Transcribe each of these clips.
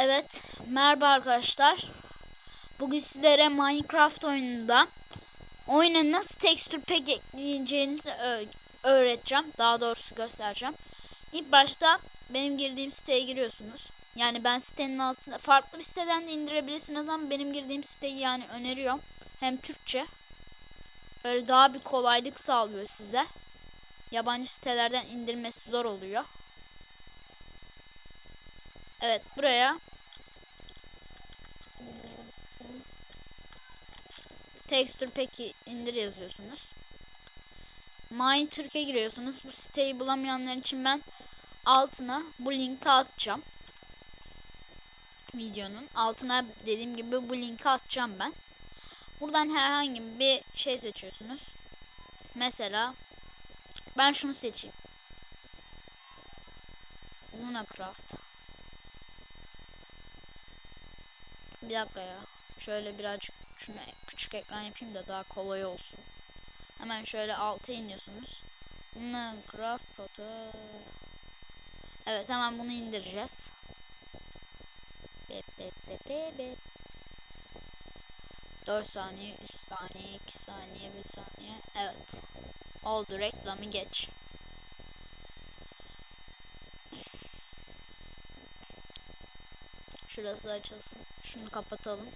Evet, merhaba arkadaşlar. Bugün sizlere Minecraft oyununda oyuna nasıl tekstür pack ekleyeceğinizi öğreteceğim. Daha doğrusu göstereceğim. İlk başta benim girdiğim siteye giriyorsunuz. Yani ben sitenin altında farklı bir siteden de indirebilirsiniz ama benim girdiğim siteyi yani öneriyorum. Hem Türkçe. Böyle daha bir kolaylık sağlıyor size. Yabancı sitelerden indirmesi zor oluyor. Evet buraya Texture Pack'i indir yazıyorsunuz. My Türkiye giriyorsunuz. Bu siteyi bulamayanlar için ben altına bu linki atacağım. Videonun altına dediğim gibi bu linki atacağım ben. Buradan herhangi bir şey seçiyorsunuz. Mesela ben şunu seçeyim. Lunacraft. Bir dakika ya. Şöyle birazcık şunu küçük ekran yapayım da daha kolay olsun. Hemen şöyle alta iniyorsunuz. Minecraft foto. Evet hemen bunu indireceğiz. Bep bep bep bep. 4 saniye, 3 saniye, 2 saniye, 1 saniye. Evet. Oldu reklamı geç. Şurası açılsın. Şunu kapatalım.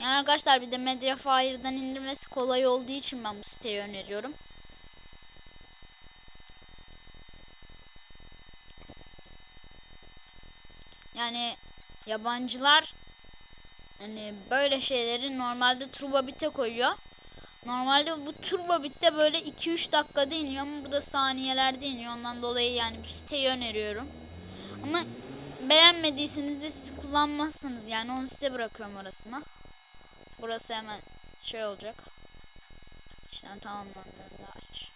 Yani arkadaşlar bir de Mediafire'dan indirmesi kolay olduğu için ben bu siteyi öneriyorum. Yani yabancılar hani böyle şeyleri normalde Turbo Bit'e koyuyor. Normalde bu Turbo Bit'te böyle 2-3 dakikada iniyor ama burada saniyelerde iniyor. Ondan dolayı yani bu siteyi öneriyorum. Ama beğenmediyseniz de siz kullanmazsınız yani onu size bırakıyorum orasına. Burası hemen şey olacak. İşlem tamamlandığında aç.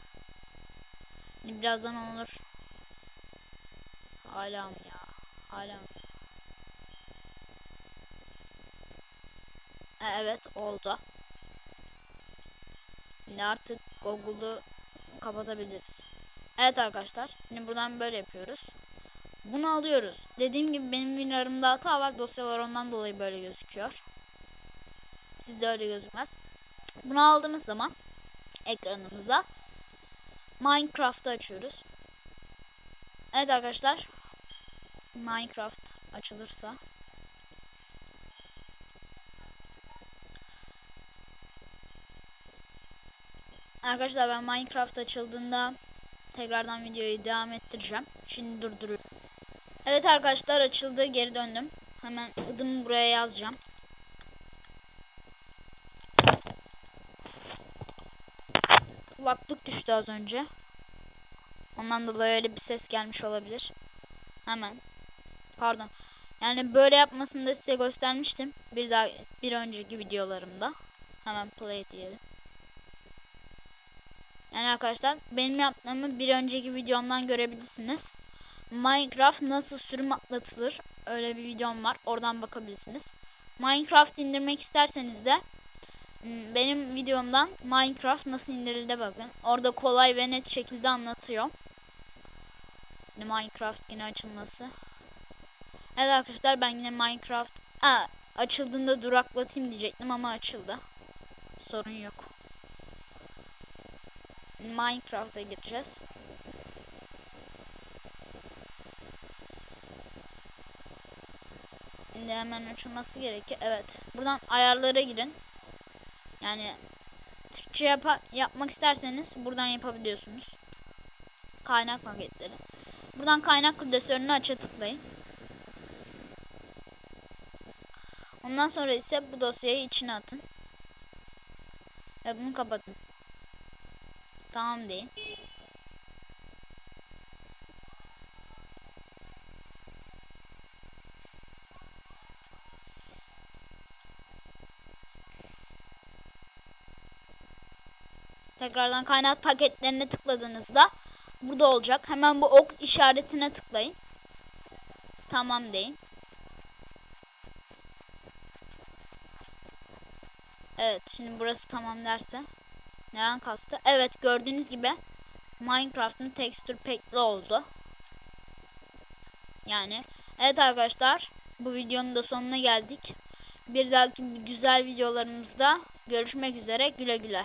Şimdi birazdan olur. Hala mı ya? Hala mı? Evet oldu. Şimdi artık Google'u kapatabiliriz. Evet arkadaşlar. Şimdi buradan böyle yapıyoruz. Bunu alıyoruz. Dediğim gibi benim WinRAR'ımda hata var. Dosyalar ondan dolayı böyle gözüküyor. Sizde öyle gözükmez. Bunu aldığımız zaman ekranımıza Minecraft'ı açıyoruz. Evet arkadaşlar. Minecraft açılırsa Arkadaşlar ben Minecraft açıldığında tekrardan videoyu devam ettireceğim. Şimdi durduruyorum. Evet arkadaşlar açıldı geri döndüm. Hemen adımı buraya yazacağım. Kulaklık düştü az önce. Ondan dolayı öyle bir ses gelmiş olabilir. Hemen. Pardon. Yani böyle yapmasını da size göstermiştim. Bir daha bir önceki videolarımda. Hemen play diyelim. Yani arkadaşlar benim yaptığımı bir önceki videomdan görebilirsiniz. Minecraft nasıl sürüm atlatılır öyle bir videom var. Oradan bakabilirsiniz. Minecraft indirmek isterseniz de benim videomdan Minecraft nasıl indirildi bakın. Orada kolay ve net şekilde anlatıyor. Minecraft yine açılması. Evet arkadaşlar ben yine Minecraft ha, açıldığında duraklatayım diyecektim ama açıldı. Sorun yok. Minecraft'a gireceğiz. Şimdi hemen açılması gerekiyor. Evet. Buradan ayarlara girin. Yani Türkçe yap yapmak isterseniz buradan yapabiliyorsunuz. Kaynak paketleri. Buradan kaynak klasörünü aça tıklayın. Ondan sonra ise bu dosyayı içine atın. Ve bunu kapatın. Tamam deyin. Tekrardan kaynak paketlerine tıkladığınızda burada olacak. Hemen bu ok işaretine tıklayın. Tamam deyin. Evet şimdi burası tamam derse. Neden kastı? Evet gördüğünüz gibi Minecraft'ın texture pack'li oldu. Yani Evet arkadaşlar bu videonun da sonuna geldik. Bir dahaki güzel videolarımızda görüşmek üzere güle güle.